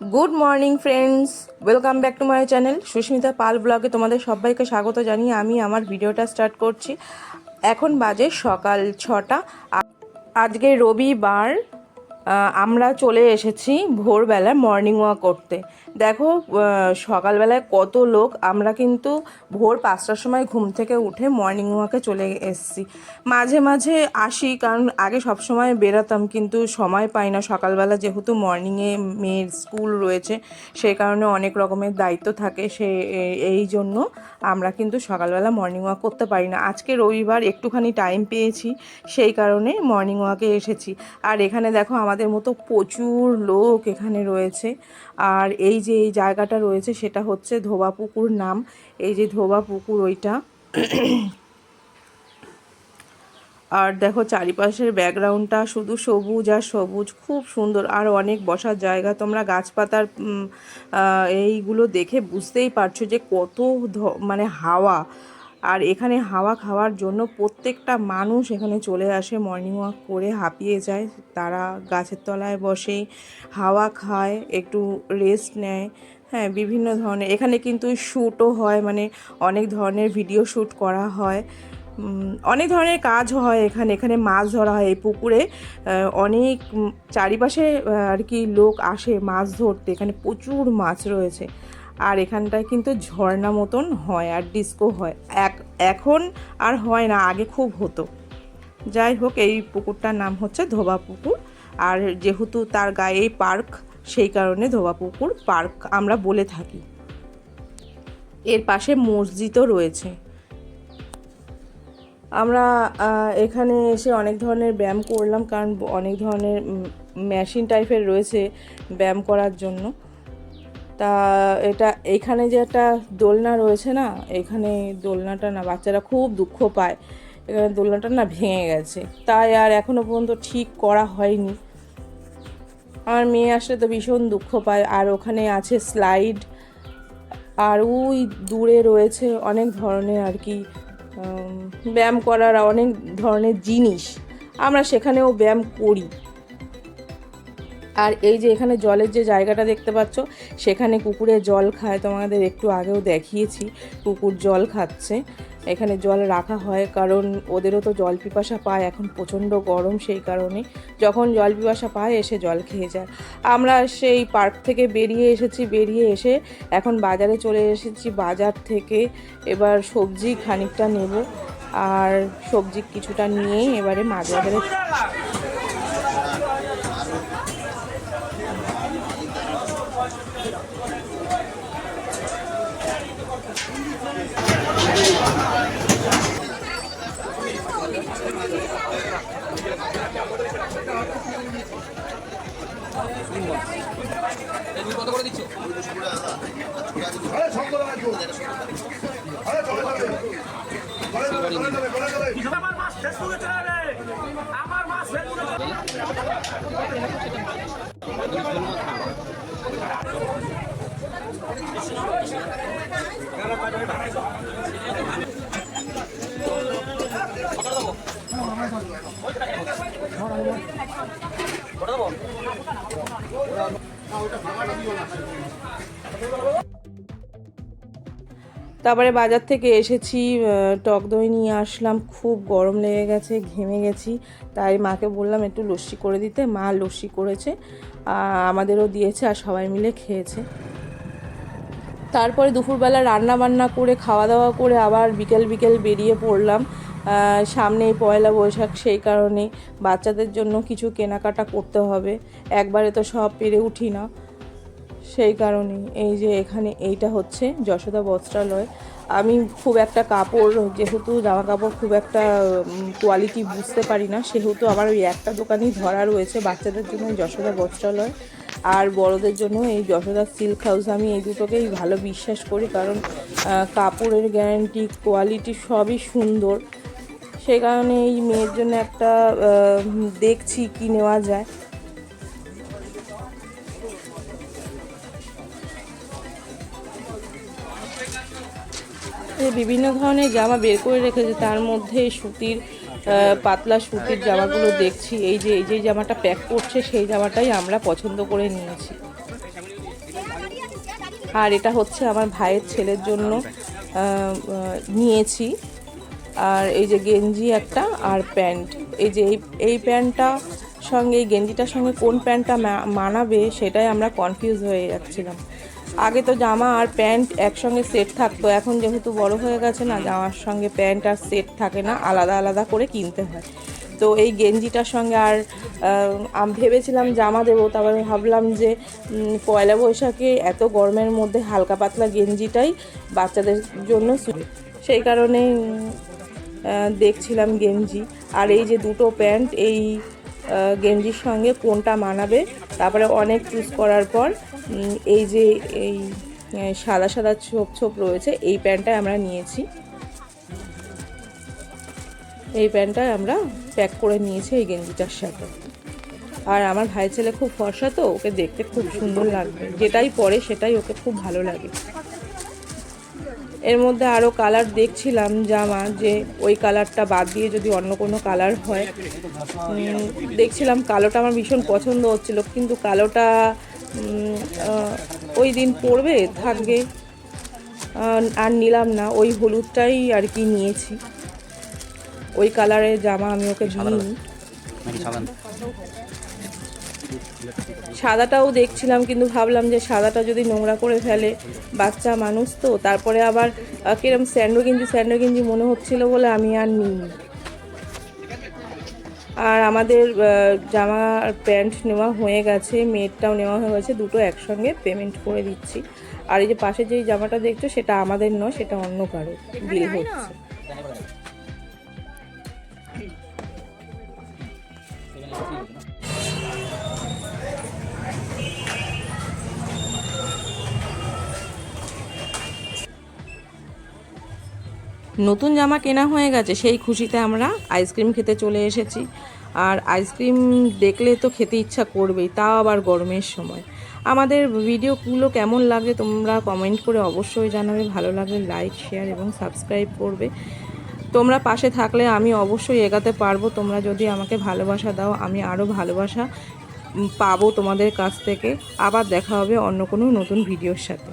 Good morning friends welcome back to my channel Susmita Pal ব্লগে তোমাদের সবাইকে স্বাগত জানিয়ে আমি আমার ভিডিওটা স্টার্ট করছি। এখন বাজে সকাল ছটা। আজকে রবিবার আমরা চলে এসেছি ভোরবেলা মর্নিং ওয়াক করতে। দেখো সকালবেলায় কত লোক, আমরা কিন্তু ভোর পাঁচটার সময় ঘুম থেকে উঠে মর্নিং ওয়াকে চলে এসেছি। মাঝে মাঝে আসি, কারণ আগে সব সময় বেরাতাম, কিন্তু সময় পাই না। সকালবেলা যেহেতু মর্নিংয়ে মেয়ের স্কুল রয়েছে, সেই কারণে অনেক রকমের দায়িত্ব থাকে, সে এই জন্য আমরা কিন্তু সকালবেলা মর্নিং ওয়াক করতে পারি না। আজকে রবিবার, একটুখানি টাইম পেয়েছি, সেই কারণে মর্নিং ওয়াকে এসেছি। আর এখানে দেখো, আমাদের মতো প্রচুর লোক এখানে রয়েছে। আর এই যে এই জায়গাটা রয়েছে সেটা হচ্ছে ধোবা পুকুর নাম। এই যে ধোবা পুকুর ওইটা। আর দেখো চারিপাশের ব্যাকগ্রাউন্ডটা শুধু সবুজ আর সবুজ, খুব সুন্দর। আর অনেক বসার জায়গা। তোমরা গাছপাতার এইগুলো দেখে বুঝতেই পারছ যে কত মানে হাওয়া। আর এখানে হাওয়া খাওয়ার জন্য প্রত্যেকটা মানুষ এখানে চলে আসে মর্নিং ওয়াক করে হাঁপিয়ে যায়। তারা গাছের তলায় বসে হাওয়া খায়, একটু রেস্ট নেয়। হ্যাঁ বিভিন্ন ধরনের, এখানে কিন্তু শ্যুটও হয় মানে অনেক ধরনের ভিডিও শ্যুট করা হয়। অনেক ধরনের কাজ হয় এখানে এখানে মাছ ধরা হয়। এই পুকুরে অনেক চারিপাশে আর কি লোক আসে মাছ ধরতে। এখানে প্রচুর মাছ রয়েছে। আর এখানটায় কিন্তু ঝর্ণা মতন হয় আর ডিস্কো হয়। এক, এখন আর হয় না, আগে খুব হতো। যাই হোক, এই পুকুরটার নাম হচ্ছে ধোবা পুকুর। আর যেহেতু তার গায়ে পার্ক সেই কারণে ধোবা পুকুর পার্ক আমরা বলে থাকি। এর পাশে মসজিদও রয়েছে। আমরা এখানে এসে অনেক ধরনের ব্যায়াম করলাম, কারণ অনেক ধরনের মেশিন টাইপের রয়েছে ব্যায়াম করার জন্য। তা এটা এখানে যে একটা দোলনা রয়েছে না, এখানে দোলনাটা না বাচ্চারা খুব দুঃখ পায়। এখানে দোলনাটা না ভেঙে গেছে। তাই আর এখনও পর্যন্ত ঠিক করা হয়নি। আমার মেয়ে আসলে তো ভীষণ দুঃখ পায়। আর ওখানে আছে স্লাইড। আর ওই দূরে রয়েছে অনেক ধরনের আর কি ব্যায়াম করার অনেক ধরনের জিনিস। আমরা সেখানেও ব্যায়াম করি। আর এই যে এখানে জলের যে জায়গাটা দেখতে পাচ্ছ, সেখানে কুকুরে জল খায়। তোমাদের একটু আগেও দেখিয়েছি, কুকুর জল খাচ্ছে। এখানে জল রাখা হয়, কারণ ওদেরও তো জল পিপাসা পায়, এখন প্রচণ্ড গরম সেই কারণে। যখন জল পিপাসা পায়, এসে জল খেয়ে যায়। আমরা সেই পার্ক থেকে বেরিয়ে এসেছি, বেরিয়ে এসে এখন বাজারে চলে এসেছি। বাজার থেকে এবার সবজি খানিকটা নেব। আর সবজি কিছুটা নিয়ে এবারে মাছ বাজারে আমার মাছ ফেসবুকে চলে আমার মাছ ফেসবুকে চলে তারপরে বাজার থেকে এসেছি টক দই নিয়ে আসলাম। খুব গরম লেগে গেছে, ঘেমে গেছি। তাই মাকে বললাম একটু লস্যি করে দিতে। মা লস্যি করেছে আমাদেরও দিয়েছে আর সবাই মিলে খেয়েছে। তারপরে দুপুরবেলা রান্না বান্না করে, খাওয়া দাওয়া করে আবার বিকেল বিকেল বেরিয়ে পড়লাম। সামনেই পয়লা বৈশাখ, সেই কারণে বাচ্চাদের জন্য কিছু কেনাকাটা করতে হবে। একবারে তো সব পেরে উঠি না। সেই কারণে এই যে এখানে এইটা হচ্ছে যশোদা বস্ত্রালয়। আমি খুব একটা কাপড়, যেহেতু জামা কাপড় খুব একটা কোয়ালিটি বুঝতে পারি না, সেহেতু আমার ওই একটা দোকানেই ধরা রয়েছে বাচ্চাদের জন্য যশোদা বস্ত্রালয়। আর বড়দের জন্য এই যশোদা সিল্ক হাউস আমি এই দুটোকেই ভালো বিশ্বাস করি, কারণ কাপড়ের গ্যারান্টি কোয়ালিটি সবই সুন্দর। সেই কারণে এই মেয়ের জন্য একটা দেখছি কি নেওয়া যায়। বিভিন্ন ধরনের জামা বের করে রেখেছে, তার মধ্যে সুতির পাতলা সুতির জামাগুলো দেখছি। এই যে এই যে জামাটা প্যাক করছে, সেই জামাটাই আমরা পছন্দ করে নিয়েছি। আর এটা হচ্ছে আমার ভাইয়ের ছেলের জন্য নিয়েছি। আর এই যে গেঞ্জি একটা আর প্যান্ট। এই যে এই এই প্যান্টটা সঙ্গে, এই গেঞ্জিটার সঙ্গে কোন প্যান্টটা মানাবে সেটাই আমরা কনফিউজ হয়ে যাচ্ছিলাম। আগে তো জামা আর প্যান্ট একসঙ্গে সেট থাকতো, এখন যেহেতু বড় হয়ে গেছে না, জামার সঙ্গে প্যান্ট আর সেট থাকে না, আলাদা আলাদা করে কিনতে হয়। তো এই গেঞ্জিটার সঙ্গে আর আমি, ভেবেছিলাম জামা দেবো, তারপরে ভাবলাম যে পয়লা বৈশাখে এত গরমের মধ্যে হালকা পাতলা গেঞ্জিটাই বাচ্চাদের জন্য সেই কারণে দেখছিলাম গেঞ্জি আর এই যে দুটো প্যান্ট, এই গেঞ্জির সঙ্গে কোনটা মানাবে, তারপরে অনেক চুজ করার পর এই যে এই সাদা সাদা ছোপ ছোপ রয়েছে, এই প্যান্টটাই আমরা নিয়েছি। এই প্যান্টটাই আমরা প্যাক করে নিয়েছি এই গেঞ্জিটার সাথে। আর আমার ভাই ছেলে খুব ফর্সা তো, ওকে দেখতে খুব সুন্দর লাগবে। যেটাই পরে, সেটাই ওকে খুব ভালো লাগে। এর মধ্যে আরও কালার দেখছিলাম জামা যে ওই কালারটা বাদ দিয়ে যদি অন্য কোনো কালার হয়। দেখছিলাম কালোটা আমার ভীষণ পছন্দ হচ্ছিল কিন্তু কালোটা ওই দিন পরবে থাকবে। আর নিলাম না ওই হলুদটাই আর কি নিয়েছি। ওই কালারের জামা আমি ওকে দিইনি। সাদাটাও দেখছিলাম কিন্তু ভাবলাম যে সাদাটা যদি নোংরা করে ফেলে বাচ্চা মানুষ তো তারপরে আবার কিরম স্যান্ডো গেঞ্জি স্যান্ডো গেঞ্জি মনে হচ্ছিল বলে আমি আর নিইনি। আর আমাদের জামা আর প্যান্ট নেওয়া হয়ে গেছে মেয়েরটাও নেওয়া হয়ে গেছে দুটো একসঙ্গে পেমেন্ট করে দিচ্ছি। আর এই যে পাশে যেই জামাটা দেখছ সেটা আমাদের নয় সেটা অন্য কারও বিল হচ্ছে। নতুন জামা কেনা হয়ে গেছে, সেই খুশিতে আমরা আইসক্রিম খেতে চলে এসেছি। আর আইসক্রিম দেখলে তো খেতে ইচ্ছা করবেই, তাও আবার গরমের সময়। আমাদের ভিডিওগুলো কেমন লাগে তোমরা কমেন্ট করে অবশ্যই জানাবে। ভালো লাগলে লাইক শেয়ার এবং সাবস্ক্রাইব করবে। তোমরা পাশে থাকলে আমি অবশ্যই এগাতে পারব। তোমরা যদি আমাকে ভালোবাসা দাও, আমি আরও ভালোবাসা পাবো তোমাদের কাছ থেকে। আবার দেখা হবে অন্য কোনো নতুন ভিডিওর সাথে।